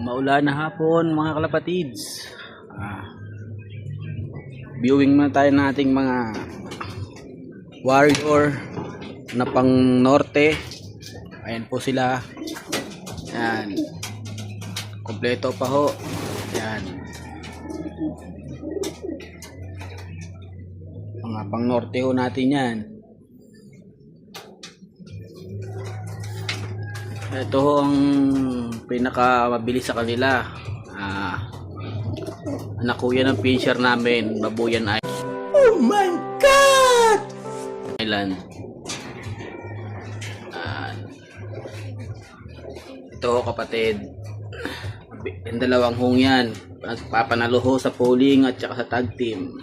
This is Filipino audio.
Maulan na hapon mga kalapatids. Ah, viewing muna tayo ng mga warrior na pang norte. Ayan po sila. Yan. Kompleto pa ho. Yan. Mga pang norte ho natin yan. Ito ho ang pinaka mabilis sa kanila. Ah, anak kuya ng pincher namin, Babuyan Island. Oh my God! Island. Ah, ito ho kapatid. Yung dalawang hong yan. Papanalo ho sa polling at saka sa tag team.